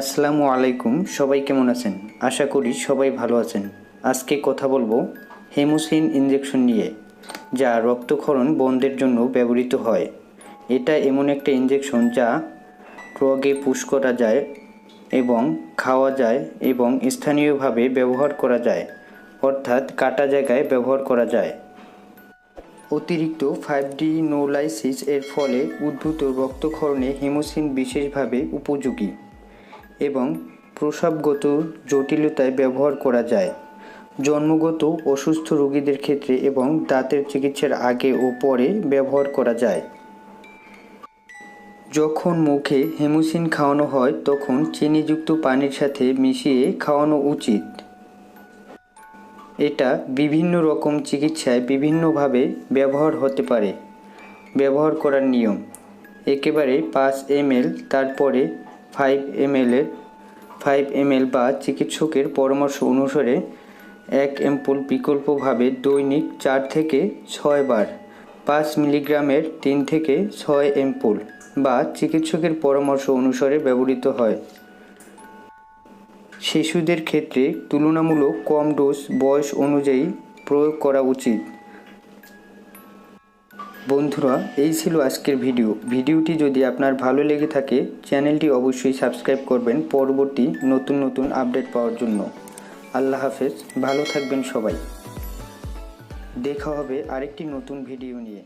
আসসালামু আলাইকুম, সবাই কেমন আছেন? আশা করি সবাই ভালো আছেন। আজকে কথা বলব হেমোসিন ইনজেকশন নিয়ে, যা রক্তক্ষরণ বন্ধের জন্য ব্যবহৃত হয়। এটা এমন একটা ইনজেকশন যা রোগে পুশ করা যায় এবং খাওয়া যায় এবং স্থানীয়ভাবে ব্যবহার করা যায়, অর্থাৎ কাটা জায়গায় ব্যবহার করা যায়। অতিরিক্ত ফাইভ ডি নোলাইসিস এর ফলে উদ্ভূত রক্তক্ষরণে হেমোসিন বিশেষভাবে উপযোগী। এবং প্রসাবগত জটিলতায় ব্যবহার করা যায়। জন্মগত অসুস্থ রোগীদের ক্ষেত্রে এবং দাঁতের চিকিৎসার আগে ও পরে ব্যবহার করা যায়। যখন মুখে হেমোসিন খাওয়ানো হয়, তখন চিনিযুক্ত পানির সাথে মিশিয়ে খাওয়ানো উচিত। এটা বিভিন্ন রকম চিকিৎসায় বিভিন্নভাবে ব্যবহার হতে পারে। ব্যবহার করার নিয়ম, একেবারে পাঁচ এমএল, তারপরে ফাইভ এমএলের ফাইভ এমএল বা চিকিৎসকের পরামর্শ অনুসারে এক অ্যাম্পুল বিকল্পভাবে দৈনিক চার থেকে ছয় বার পাঁচ মিলিগ্রামের তিন থেকে ছয় অ্যাম্পুল বা চিকিৎসকের পরামর্শ অনুসারে ব্যবহৃত হয়। শিশুদের ক্ষেত্রে তুলনামূলক কম ডোজ বয়স অনুযায়ী প্রয়োগ করা উচিত। বন্ধুরা, এই ছিল আজকের ভিডিও। ভিডিওটি যদি আপনার ভালো লেগে থাকে, চ্যানেলটি অবশ্যই সাবস্ক্রাইব করবেন পরবর্তী নতুন নতুন আপডেট পাওয়ার জন্য। আল্লাহ হাফেজ, ভালো থাকবেন সবাই। দেখা হবে আরেকটি নতুন ভিডিও নিয়ে।